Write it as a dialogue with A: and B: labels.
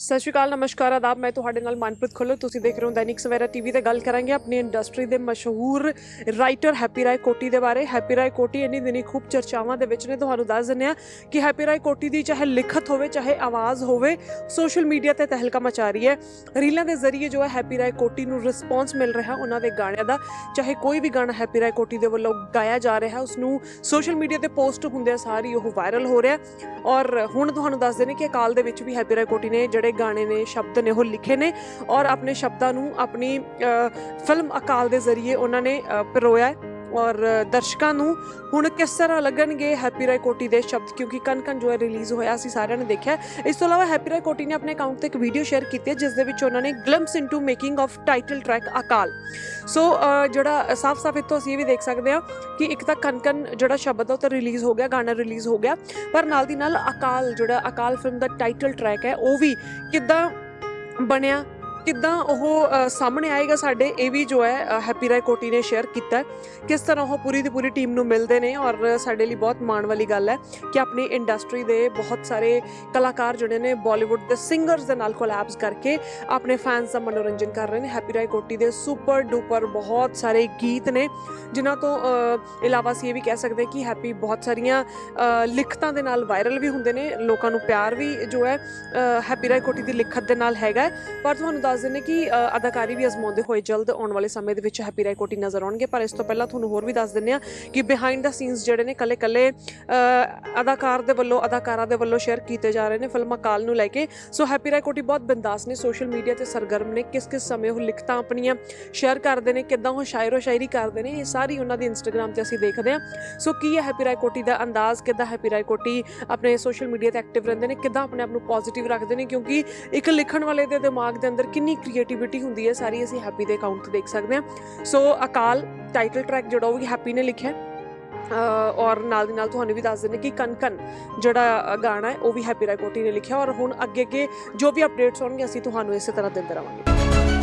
A: ਸਤਿ ਸ਼੍ਰੀ ਅਕਾਲ, ਨਮਸਕਾਰ, ਆਦਾਬ। ਮੈਂ ਤੁਹਾਡੇ ਨਾਲ ਮਨਪ੍ਰੀਤ ਖੁੱਲਰ ਤੁਸੀਂ ਦੇਖ ਰਹੇ ਹੋ ਦੈਨਿਕ ਸਵੇਰਾ ਟੀਵੀ ਤੇ ਗੱਲ ਕਰਾਂਗੇ ਆਪਣੀ ਇੰਡਸਟਰੀ ਦੇ ਮਸ਼ਹੂਰ ਰਾਈਟਰ ਹੈਪੀ ਰਾਏ ਕੋਟੀ ਦੇ ਬਾਰੇ। ਹੈਪੀ ਰਾਏ ਕੋਟੀ ਇੰਨੀ ਦਿਨੀ ਖੂਬ ਚਰਚਾਵਾਂ ਦੇ ਵਿੱਚ ਨੇ। ਤੁਹਾਨੂੰ ਦੱਸ ਦਿੰਦੇ ਆ ਕਿ ਹੈਪੀ ਰਾਏ ਕੋਟੀ ਦੀ ਚਾਹੇ ਲਿਖਤ ਹੋਵੇ, ਚਾਹੇ ਆਵਾਜ਼ ਹੋਵੇ, ਸੋਸ਼ਲ ਮੀਡੀਆ ਤੇ ਤਹਿਲਕਾ ਮਚਾ ਰਹੀ ਹੈ। ਰੀਲਾਂ ਦੇ ਜ਼ਰੀਏ ਜੋ ਹੈ ਹੈਪੀ ਰਾਏ ਕੋਟੀ ਨੂੰ ਰਿਸਪੌਂਸ ਮਿਲ ਰਿਹਾ ਉਹਨਾਂ ਦੇ ਗਾਣਿਆਂ ਦਾ। ਚਾਹੇ ਕੋਈ ਵੀ ਗਾਣਾ ਹੈਪੀ ਰਾਏ ਕੋਟੀ ਦੇ ਵੱਲੋਂ ਗਾਇਆ ਜਾ ਰਿਹਾ ਉਸ ਨੂੰ ਸੋਸ਼ਲ ਮੀਡੀਆ ਤੇ ਪੋਸਟ ਹੁੰਦਿਆਂ ਸਾਰੀ ਉਹ ਵਾਇਰਲ ਹੋ ਰਿਹਾ ਔਰ ਹੁਣ ਤੁਹਾਨੂੰ ਦੱਸ ਦੇਣੇ ਕਿ ਅਕਾਲ ਦੇ ਵਿੱਚ ਵੀ ਹੈਪੀ ਰਾਏ ਕੋਟੀ ਨੇ ਜਿਹੜੇ ਗਾਣੇ ਨੇ, ਸ਼ਬਦ ਨੇ, ਉਹ ਲਿਖੇ ਨੇ ਔਰ ਆਪਣੇ ਸ਼ਬਦਾਂ ਨੂੰ ਆਪਣੀ ਫਿਲਮ ਅਕਾਲ ਦੇ ਜ਼ਰੀਏ ਉਹਨਾਂ ਨੇ ਪਰੋਇਆ ਹੈ। ਔਰ ਦਰਸ਼ਕਾਂ ਨੂੰ ਹੁਣ ਕਿਸ ਤਰ੍ਹਾਂ ਲੱਗਣਗੇ ਹੈਪੀ ਰਾਏ ਕੋਟੀ ਦੇ ਸ਼ਬਦ? ਕਿਉਂਕਿ ਕਨ ਕਨ ਜੋ ਹੈ ਰਿਲੀਜ਼ ਹੋਇਆ, ਅਸੀਂ ਸਾਰਿਆਂ ਨੇ ਦੇਖਿਆ ਇਸ ਤੋਂ ਇਲਾਵਾ ਹੈਪੀ ਰਾਏ ਕੋਟੀ ਨੇ ਆਪਣੇ ਅਕਾਊਂਟ ਤੇ ਇੱਕ ਵੀਡੀਓ ਸ਼ੇਅਰ ਕੀਤੀ ਹੈ, ਜਿਸ ਦੇ ਵਿੱਚ ਉਹਨਾਂ ਨੇ glimpse into making of title track Akaal. So ਜਿਹੜਾ ਸਾਫ਼-ਸਾਫ਼ ਇੱਥੋਂ ਅਸੀਂ ਇਹ ਵੀ ਦੇਖ ਸਕਦੇ ਹਾਂ ਕਿ ਇੱਕ ਤਾਂ ਕਨ ਕਨ ਜਿਹੜਾ ਸ਼ਬਦ ਆ, ਉਹ ਤਾਂ ਰਿਲੀਜ਼ ਹੋ ਗਿਆ, ਗਾਣਾ ਰਿਲੀਜ਼ ਹੋ ਗਿਆ। ਪਰ ਨਾਲ ਦੀ ਨਾਲ ਅਕਾਲ, ਜਿਹੜਾ ਅਕਾਲ ਫਿਲਮ ਦਾ ਟਾਈਟਲ ਟਰੈਕ ਹੈ, ਉਹ ਵੀ ਕਿੱਦਾਂ ਬਣਿਆ? ਕਿੱਦਾਂ ਉਹ ਸਾਹਮਣੇ ਆਏਗਾ ਸਾਡੇ, ਇਹ ਵੀ ਜੋ ਹੈ ਹੈਪੀ ਰਾਏ ਕੋਟੀ ਨੇ ਸ਼ੇਅਰ ਕੀਤਾ ਕਿਸ ਤਰ੍ਹਾਂ ਉਹ ਪੂਰੀ ਦੀ ਪੂਰੀ ਟੀਮ ਨੂੰ ਮਿਲਦੇ ਨੇ ਔਰ ਸਾਡੇ ਲਈ ਬਹੁਤ ਮਾਣ ਵਾਲੀ ਗੱਲ ਹੈ ਕਿ ਆਪਣੀ ਇੰਡਸਟਰੀ ਦੇ ਬਹੁਤ ਸਾਰੇ ਕਲਾਕਾਰ ਜਿਹੜੇ ਨੇ ਬਾਲੀਵੁੱਡ ਦੇ ਸਿੰਗਰਸ ਦੇ ਨਾਲ ਕੋਲੈਬਸ ਕਰਕੇ ਆਪਣੇ ਫੈਨਸ ਦਾ ਮਨੋਰੰਜਨ ਕਰ ਰਹੇ ਨੇ ਹੈਪੀ ਰਾਏ ਕੋਟੀ ਦੇ ਸੁਪਰ ਡੂਪਰ ਬਹੁਤ ਸਾਰੇ ਗੀਤ ਨੇ, ਜਿਨ੍ਹਾਂ ਤੋਂ ਇਲਾਵਾ ਅਸੀਂ ਇਹ ਵੀ ਕਹਿ ਸਕਦੇ ਹਾਂ ਕਿ ਹੈਪੀ ਬਹੁਤ ਸਾਰੀਆਂ ਲਿਖਤਾਂ ਦੇ ਨਾਲ ਵਾਇਰਲ ਵੀ ਹੁੰਦੇ ਨੇ, ਲੋਕਾਂ ਨੂੰ ਪਿਆਰ ਵੀ ਜੋ ਹੈ ਹੈਪੀ ਰਾਏ ਕੋਟੀ ਦੀ ਲਿਖਤ ਦੇ ਨਾਲ ਹੈਗਾ ਹੈ। ਪਰ ਤੁਹਾਨੂੰ ਦੱਸ ਦਿੰਦੇ ਕਿ ਅਦਾਕਾਰੀ ਵੀ ਅਜ਼ਮਾਉਂਦੇ ਹੋਏ ਜਲਦ ਆਉਣ ਵਾਲੇ ਸਮੇਂ ਦੇ ਵਿੱਚ ਹੈਪੀ ਰਾਏ ਕੋਟੀ ਨਜ਼ਰ ਆਉਣਗੇ। ਪਰ ਇਸ ਤੋਂ ਪਹਿਲਾਂ ਤੁਹਾਨੂੰ ਹੋਰ ਵੀ ਦੱਸ ਦਿੰਦੇ ਆ ਕਿ ਬਿਹਾਈਂਡ ਦਾ ਸੀਨਸ ਜਿਹੜੇ ਨੇ ਕੱਲੇ ਕੱਲੇ ਅਦਾਕਾਰ ਦੇ ਵੱਲੋਂ, ਅਦਾਕਾਰਾਂ ਦੇ ਵੱਲੋਂ ਸ਼ੇਅਰ ਕੀਤੇ ਜਾ ਰਹੇ ਨੇ ਫਿਲਮ ਅਕਾਲ ਨੂੰ ਲੈ ਕੇ। ਸੋ ਹੈਪੀ ਰਾਏ ਕੋਟੀ ਬਹੁਤ ਬਿੰਦਾਸ ਨੇ ਸੋਸ਼ਲ ਮੀਡੀਆ ਤੇ ਸਰਗਰਮ ਨੇ ਕਿਸ ਕਿਸ ਸਮੇਂ ਉਹ ਲਿਖਤਾਂ ਆਪਣੀਆਂ ਸ਼ੇਅਰ ਕਰਦੇ ਨੇ, ਕਿੱਦਾਂ ਉਹ ਸ਼ਾਇਰੋ ਸ਼ਾਇਰੀ ਕਰਦੇ ਨੇ, ਇਹ ਸਾਰੀ ਉਹਨਾਂ ਦੀ ਇੰਸਟਾਗ੍ਰam ਤੇ ਅਸੀਂ ਦੇਖਦੇ ਹਾਂ। ਸੋ ਕੀ ਹੈ ਹੈਪੀ ਰਾਏ ਕੋਟੀ ਦਾ ਅੰਦਾਜ਼, ਕਿੱਦਾਂ ਹੈਪੀ ਰਾਏ ਕੋਟੀ ਆਪਣੇ ਸੋਸ਼ਲ ਮੀਡੀਆ ਤੇ ਐਕਟਿਵ ਰਹਿੰਦੇ ਨੇ, ਕਿੱਦਾਂ ਆਪਣੇ ਆਪ ਨੂੰ ਪੋਜ਼ਿਟਿਵ ਰੱਖਦੇ ਨੇ, ਕਿਉਂਕਿ ਇੱਕ ਲਿਖਣ ਵਾਲੇ ਦੇ ਦਿਮਾਗ ਦੇ ਅੰਦਰ ਕਿੰਨੀ ਕ੍ਰੀਏਟੀਵਿਟੀ ਹੁੰਦੀ ਹੈ, ਸਾਰੀ ਅਸੀਂ ਹੈਪੀ ਦੇ ਅਕਾਊਂਟ ਤੇ ਦੇਖ ਸਕਦੇ ਹਾਂ। ਸੋ ਅਕਾਲ ਟਾਈਟਲ ਟਰੈਕ ਜਿਹੜਾ ਉਹ ਵੀ ਹੈਪੀ ਨੇ ਲਿਖਿਆ ਔਰ ਨਾਲ ਦੀ ਨਾਲ ਤੁਹਾਨੂੰ ਵੀ ਦੱਸ ਦਿੰਦੇ ਕਿ ਕਨ ਜਿਹੜਾ ਗਾਣਾ ਹੈ, ਉਹ ਵੀ ਹੈਪੀ ਰਾਏ ਨੇ ਲਿਖਿਆ। ਔਰ ਹੁਣ ਅੱਗੇ ਅੱਗੇ ਜੋ ਵੀ ਅਪਡੇਟਸ ਹੋਣਗੇ, ਅਸੀਂ ਤੁਹਾਨੂੰ ਇਸੇ ਤਰ੍ਹਾਂ ਦਿੰਦੇ ਰਵਾਂਗੇ